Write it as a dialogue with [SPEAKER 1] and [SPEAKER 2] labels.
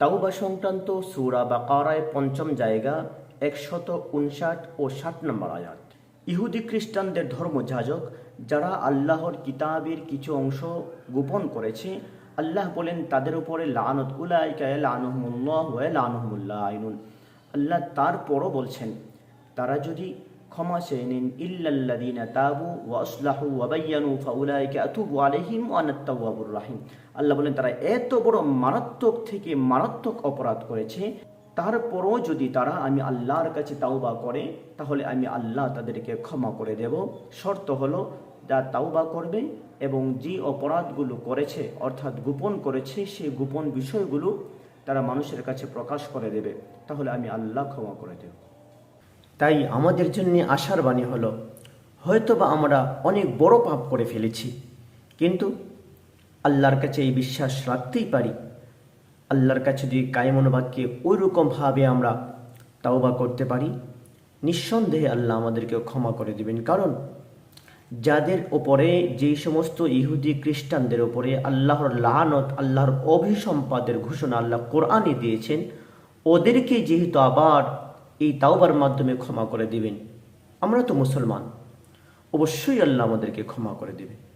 [SPEAKER 1] তাওবা সংক্রান্ত সুরা বা কারায় পঞ্চম জায়গা, একশত উনষাট ও ষাট নম্বর আয়াত। ইহুদি খ্রিস্টানদের ধর্মযাজক যারা আল্লাহর কিতাবের কিছু অংশ গোপন করেছে, আল্লাহ বলেন তাদের উপরে লানত আল্লাহ তারপরও বলছেন, তারা যদি ক্ষমা চেয়ে নিন ইল্লাল্লাযীনা তাবু ওয়া আসলাহু ওয়া বায়্যানু ফাউলাইকা আতুবু আলাইহিম ওয়া আনা আত-তাওয়াবুর রাহিম। আল্লাহ বলেন, তারা এত বড় মারাত্মক থেকে মারাত্মক অপরাধ করেছে, তারপরও যদি তারা আমি আল্লাহর কাছে তাওবা করে, তাহলে আমি আল্লাহ তাদেরকে ক্ষমা করে দেব। শর্ত হলো, যা তাওবা করবে এবং যে অপরাধগুলো করেছে, অর্থাৎ গোপন করেছে সেই গোপন বিষয়গুলো তারা মানুষের কাছে প্রকাশ করে দেবে। তাহলে আমি আল্লাহ ক্ষমা করে দেব। তাই আমাদের জন্য আশার বাণী হলো, হয়তোবা আমরা অনেক বড় পাপ করে ফেলেছি, কিন্তু আল্লাহর কাছে এই বিশ্বাস রাখতেই পারি। আল্লাহর কাছে যদি কায়মনোবাক্যে ওই রকমভাবে আমরা তাওবা করতে পারি, নিঃসন্দেহে আল্লাহ আমাদেরকে ক্ষমা করে দিবেন। কারণ যাদের ওপরে যেই সমস্ত ইহুদি খ্রিস্টানদের ওপরে আল্লাহর লানত, আল্লাহর অভিসম্পাদের ঘোষণা আল্লাহ কোরআনে দিয়েছেন, ওদেরকে যেহেতু আবার এই তাওবার মাধ্যমে ক্ষমা করে দিবেন। আমরা তো মুসলমান। অবশ্যই আল্লাহ আমাদেরকে ক্ষমা করে দিবেন।